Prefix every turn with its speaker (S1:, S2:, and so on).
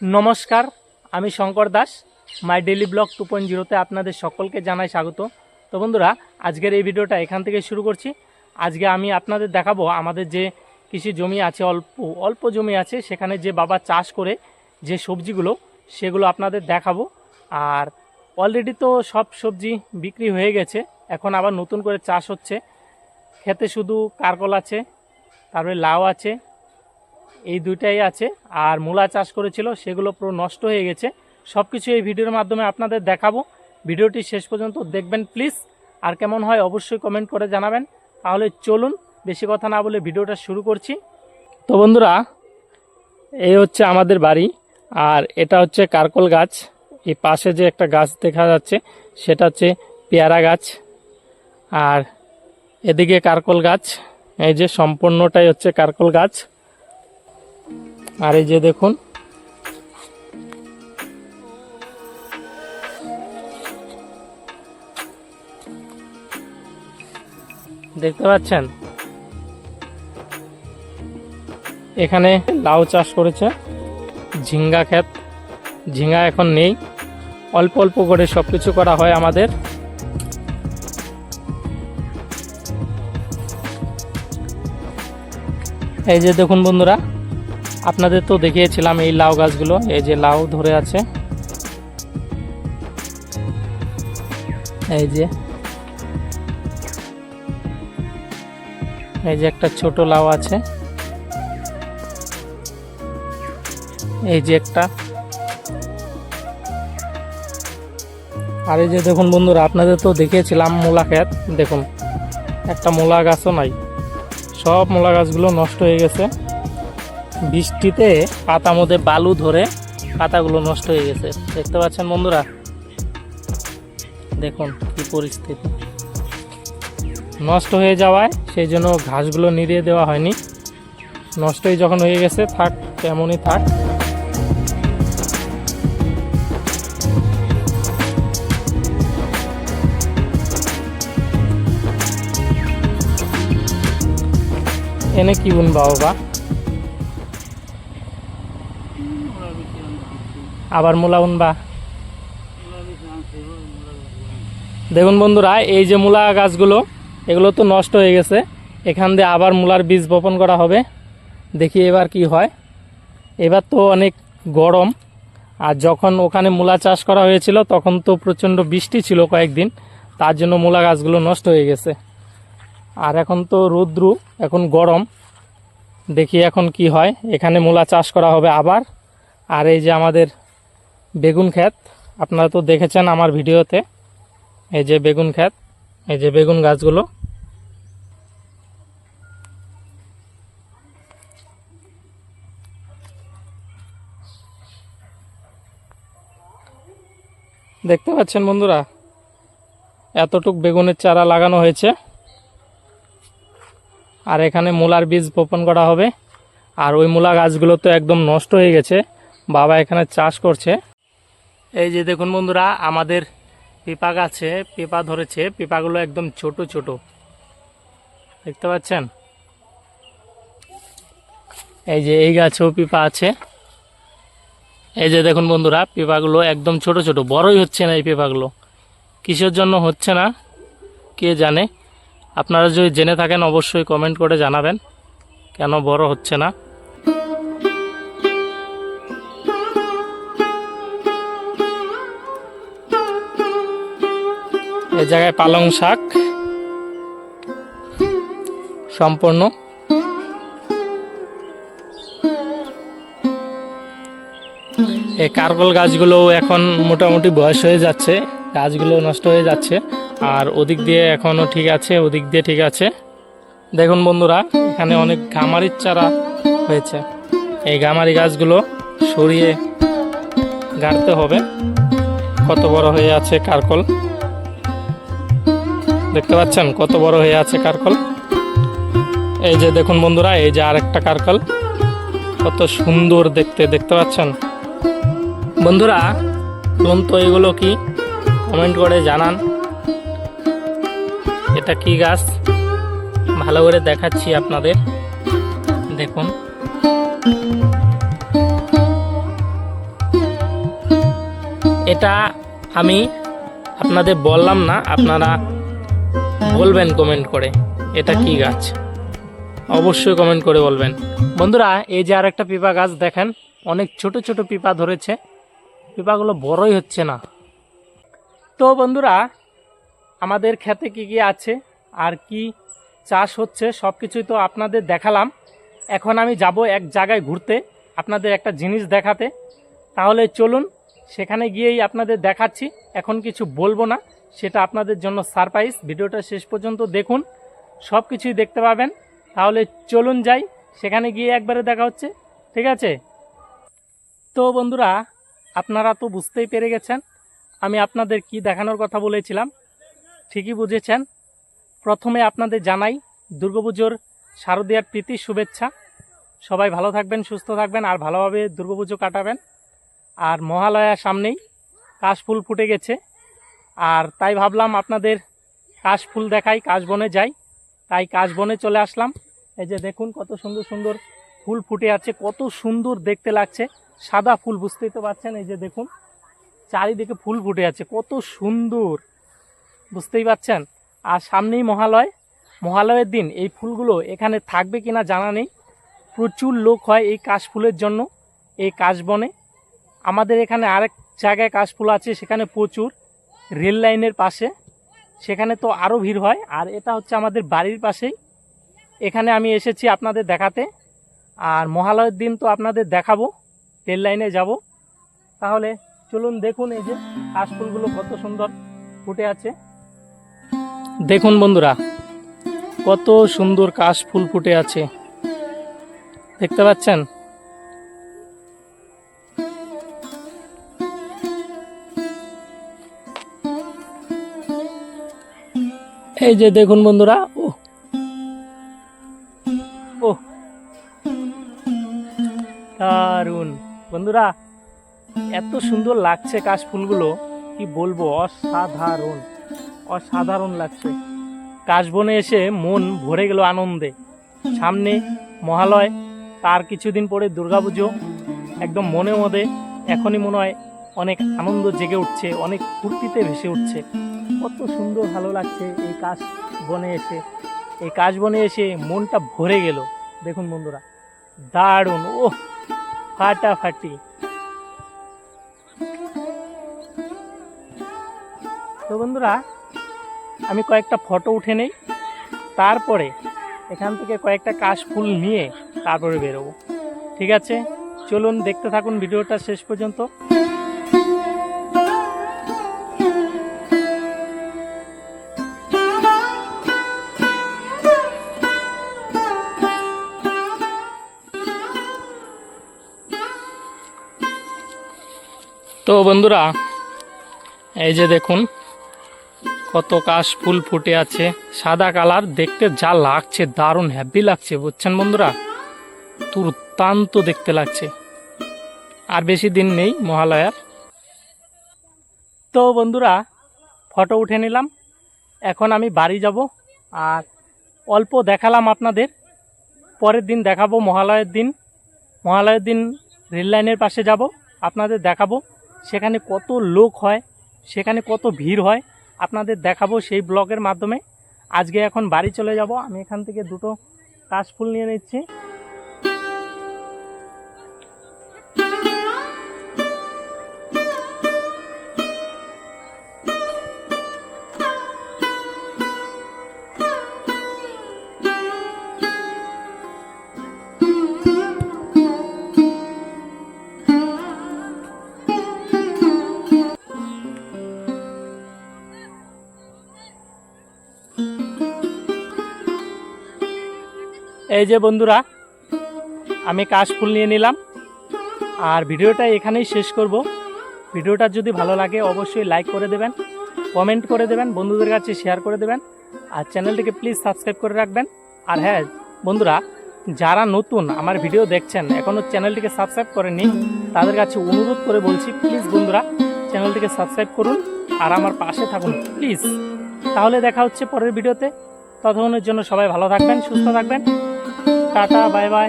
S1: নমস্কার, আমি Shankar Das, my daily blog two point জিরোতে আপনাদের সকলকে জানাই স্বাগত। তো বন্ধুরা, আজকের এই ভিডিওটা এখান থেকে শুরু করছি। আজকে আমি আপনাদের দেখাবো আমাদের যে কৃষি জমি আছে, অল্প অল্প জমি আছে, সেখানে যে বাবা চাষ করে যে সবজিগুলো, সেগুলো আপনাদের দেখাবো। আর অলরেডি তো সব সবজি বিক্রি হয়ে গেছে, এখন আবার নতুন করে চাষ হচ্ছে। খেতে শুধু কারকল আছে, তারপরে লাউ আছে এই দুইটাই আছে। আর মূলা চাষ করেছিল, সেগুলো পুরো নষ্ট হয়ে গেছে। সব কিছু এই ভিডিওর মাধ্যমে আপনাদের দেখাবো। ভিডিওটি শেষ পর্যন্ত দেখবেন প্লিজ। আর কেমন হয় অবশ্যই কমেন্ট করে জানাবেন। তাহলে চলুন, বেশি কথা না বলে ভিডিওটা শুরু করছি। তো বন্ধুরা, এই হচ্ছে আমাদের বাড়ি। আর এটা হচ্ছে কারকল গাছ। এই পাশে যে একটা গাছ দেখা যাচ্ছে, সেটা হচ্ছে পেয়ারা গাছ। আর এদিকে কারকল গাছ। এই যে সম্পূর্ণটাই হচ্ছে কারকল গাছ। আর এই যে দেখুন। দেখতে পাচ্ছেন? এখানে লাউ চাষ করেছে, ঝিঙ্গা ক্ষেত। ঝিঙ্গা এখন নেই। অল্প অল্প করে সব কিছু করা হয় আমাদের। এই যে দেখুন বন্ধুরা আপনাদের তো দেখিয়েছিলাম এই লাউ গাছগুলো, এই যে লাউ ধরে আছে। এই যে। এই যে একটা ছোট লাউ আছে। এই যে একটা। আর এই যে দেখুন বন্ধুরা, আপনাদের তো দেখিয়েছিলাম মূলা ক্ষেত, দেখুন। একটা মূলা গাছও নাই। সব মূলা গাছগুলো নষ্ট হয়ে গেছে। বৃষ্টিতে পাতা মধ্যে বালু ধরে পাতাগুলো নষ্ট হয়ে গেছে। দেখতে পাচ্ছেন বন্ধুরা? দেখুন কি পরিস্থিতি। নষ্ট হয়ে যাওয়ায় সেই জন্য ঘাসগুলো নিড়িয়ে দেওয়া হয়নি। নষ্টই যখন হয়ে গেছে, থাক, তেমনই থাক। এনে কি বুনবা, বাবা? আবার মূলা বুনবা দেখুন বন্ধুরা, এই যে মূলা গাছগুলো, এগুলো তো নষ্ট হয়ে গেছে। এখান দিয়ে আবার মূলার বীজ বপন করা হবে। দেখি এবার কি হয়। এবার তো অনেক গরম, আর যখন ওখানে মূলা চাষ করা হয়েছিল, তখন তো প্রচণ্ড বৃষ্টি ছিল কয়েকদিন। তার জন্য মূলা গাছগুলো নষ্ট হয়ে গেছে। আর এখন তো রৌদ্রু, এখন গরম। দেখি এখন কি হয়। এখানে মূলা চাষ করা হবে আবার। আর এই যে আমাদের বেগুন ক্ষেত, আপনারা তো দেখেছেন আমার ভিডিওতে, এই যে বেগুন ক্ষেত, এই যে বেগুন গাছগুলো। দেখতে পাচ্ছেন বন্ধুরা, এতটুক বেগুনের চারা লাগানো হয়েছে। আর এখানে মূলার বীজ বপন করা হবে। আর ওই মূলা গাছগুলো তো একদম নষ্ট হয়ে গেছে। বাবা এখানে চাষ করছে। এই যে দেখুন বন্ধুরা, আমাদের পেঁপা গাছে পেঁপা ধরেছে। পেঁপাগুলো একদম ছোট ছোট। দেখতে পাচ্ছেন? এই যে এই গাছেও পেঁপা আছে। এই যে দেখুন বন্ধুরা, পেঁপাগুলো একদম ছোট ছোট। বড়ই হচ্ছে না এই পেঁপাগুলো। কিসের জন্য হচ্ছে না, কে জানে? আপনারা যদি জেনে থাকেন, অবশ্যই কমেন্ট করে জানাবেন। কেন বড় হচ্ছে না? এই জায়গায় পালং শাক সম্পূর্ণ। এই কারকল গাছগুলো এখন মোটামুটি বয়স হয়ে যাচ্ছে, গাছগুলো নষ্ট হয়ে যাচ্ছে। আর ওদিক দিয়ে এখনও ঠিক আছে, ওদিক দিয়ে ঠিক আছে। দেখুন বন্ধুরা, এখানে অনেক গামারির চারা হয়েছে। এই গামারি গাছগুলো সরিয়ে গাড়তে হবে। কত বড় হয়ে আছে কারকল? দেখতে পাচ্ছেন? কত বড় হয়ে আছে কারকল? এই যে দেখুন বন্ধুরা, এই যে আরেকটা কারকল। কত সুন্দর দেখতে দেখতে পাচ্ছেন? বন্ধুরা তো এগুলো কি? কমেন্ট করে জানান। এটা কি গাছ? ভালো করে দেখাচ্ছি আপনাদের। দেখুন। এটা আমি আপনাদের বললাম না, আপনারা বলবেন কমেন্ট করে এটা কি গাছ। অবশ্যই কমেন্ট করে বলবেন। বন্ধুরা, এই যে আর একটা পিপা গাছ দেখেন, অনেক ছোট ছোট পিপা ধরেছে। পিপাগুলো বড়ই হচ্ছে না। তো বন্ধুরা আমাদের খেতে কি কি আছে, আর কি চাষ হচ্ছে সব কিছুই তো আপনাদের দেখালাম। এখন আমি যাব এক জায়গায় ঘুরতে, আপনাদের একটা জিনিস দেখাতে। তাহলে চলুন, সেখানে গিয়েই আপনাদের দেখাচ্ছি। এখন কিছু বলব না, সেটা আপনাদের জন্য সারপ্রাইজ। ভিডিওটা শেষ পর্যন্ত দেখুন সব কিছুই দেখতে পাবেন। তাহলে চলুন যাই, সেখানে গিয়ে একবারে দেখা হচ্ছে, ঠিক আছে? তো বন্ধুরা, আপনারা তো বুঝতেই পেরে গেছেন, আমি আপনাদের কি দেখানোর কথা বলেছিলাম। ঠিকই বুঝেছেন। প্রথমে আপনাদের জানাই, দুর্গাপুজোর শারদীয়ার প্রীতি, শুভেচ্ছা। সবাই ভালো থাকবেন, সুস্থ থাকবেন, আর ভালোভাবে দুর্গাপুজো কাটাবেন। আর মহালয়ার সামনেই কাশফুল ফুটে গেছে। আর তাই ভাবলাম আপনাদের কাশফুল দেখাই, কাশবনে যাই। তাই কাশবনে চলে আসলাম। এই যে দেখুন কত সুন্দর সুন্দর ফুল ফুটে আছে, কত সুন্দর দেখতে লাগছে। সাদা ফুল, বুঝতেই তো পারছেন, এই যে দেখুন, চারিদিকে ফুল ফুটে আছে, কত সুন্দর। বুঝতেই পারছেন? আর সামনেই মহালয়। মহালয়ের দিন এই ফুলগুলো এখানে থাকবে কিনা জানা নেই। প্রচুর লোক হয় এই কাশফুলের জন্য, এই কাশবনে। আমাদের এখানে আরেক জায়গায় কাশফুল আছে, সেখানে প্রচুর রেল লাইনের পাশে। সেখানে তো আরও ভিড় হয়, আর এটা হচ্ছে আমাদের বাড়ির পাশেই। এখানে আমি এসেছি আপনাদের দেখাতে। আর মহালয়ের দিন তো আপনাদের দেখাবো, রেল লাইনে যাব। তাহলে চলুন দেখুন এই যে কাশফুলগুলো কত সুন্দর ফুটে আছে। দেখুন বন্ধুরা, কত সুন্দর কাশফুল ফুটে আছে। দেখতে পাচ্ছেন? এই যে দেখুন বন্ধুরা, ও। ও। দারুণ বন্ধুরা, এত সুন্দর লাগছে কাশফুলগুলো কি বলব, অসাধারণ। অসাধারণ লাগছে। কাশবনে এসে মন ভরে গেল আনন্দে। সামনে মহালয়, তার কিছুদিন পরে দুর্গাপুজো। একদম মনে মধ্যে এখনই মনে হয় অনেক আনন্দ জেগে উঠছে, অনেক ফুর্তিতে ভেসে উঠছে। কত সুন্দর ভালো লাগছে এই কাশ বনে এসে। এই কাশ বনে এসে মনটা ভরে গেল। দেখুন বন্ধুরা, দারুণ ও ফাটাফাটি। তো বন্ধুরা আমি কয়েকটা ফটো উঠে নেই। তারপরে এখান থেকে কয়েকটা কাশ ফুল নিয়ে তারপরে বেরোবো। ঠিক আছে? চলুন দেখতে থাকুন ভিডিওটা শেষ পর্যন্ত। তো বন্ধুরা, এই যে দেখুন কত কাশ ফুল ফুটে আছে। সাদা কালার দেখতে যা লাগছে, দারুণ হ্যাপি লাগছে, বুঝছেন বন্ধুরা? দুর্দান্ত দেখতে লাগছে। আর বেশি দিন নেই মহালয়ার। তো বন্ধুরা ফটো উঠে নিলাম। এখন আমি বাড়ি যাব আর অল্প দেখালাম আপনাদের। পরের দিন দেখাবো মহালয়ের দিন। মহালয়ের দিন রেল লাইনের পাশে যাব, আপনাদের দেখাবো। সেখানে কত লোক হয়, সেখানে কত ভিড় হয়। আপনাদের দেখাবো সেই ব্লগের মাধ্যমে। আজকে এখন বাড়ি চলে যাব। আমি এখান থেকে দুটো কাশফুল নিয়ে নিচ্ছি। এই যে বন্ধুরা, আমি কাশফুল নিয়ে নিলাম। আর ভিডিওটা এখানেই শেষ করব। ভিডিওটা যদি ভালো লাগে, অবশ্যই লাইক করে দেবেন কমেন্ট করে দেবেন, বন্ধুদের কাছে শেয়ার করে দেবেন, আর চ্যানেলটিকে প্লিজ সাবস্ক্রাইব করে রাখবেন। আর হ্যাঁ বন্ধুরা, যারা নতুন আমার ভিডিও দেখছেন এখনও চ্যানেলটিকে সাবস্ক্রাইব করেননি, তাদের কাছে অনুরোধ করে বলছি প্লিজ বন্ধুরা, চ্যানেলটিকে সাবস্ক্রাইব করুন, আর আমার পাশে থাকুন প্লিজ তাহলে দেখা হচ্ছে পরের ভিডিওতে। ততক্ষণের জন্য সবাই ভালো থাকবেন, সুস্থ থাকবেন। Tata, bye bye.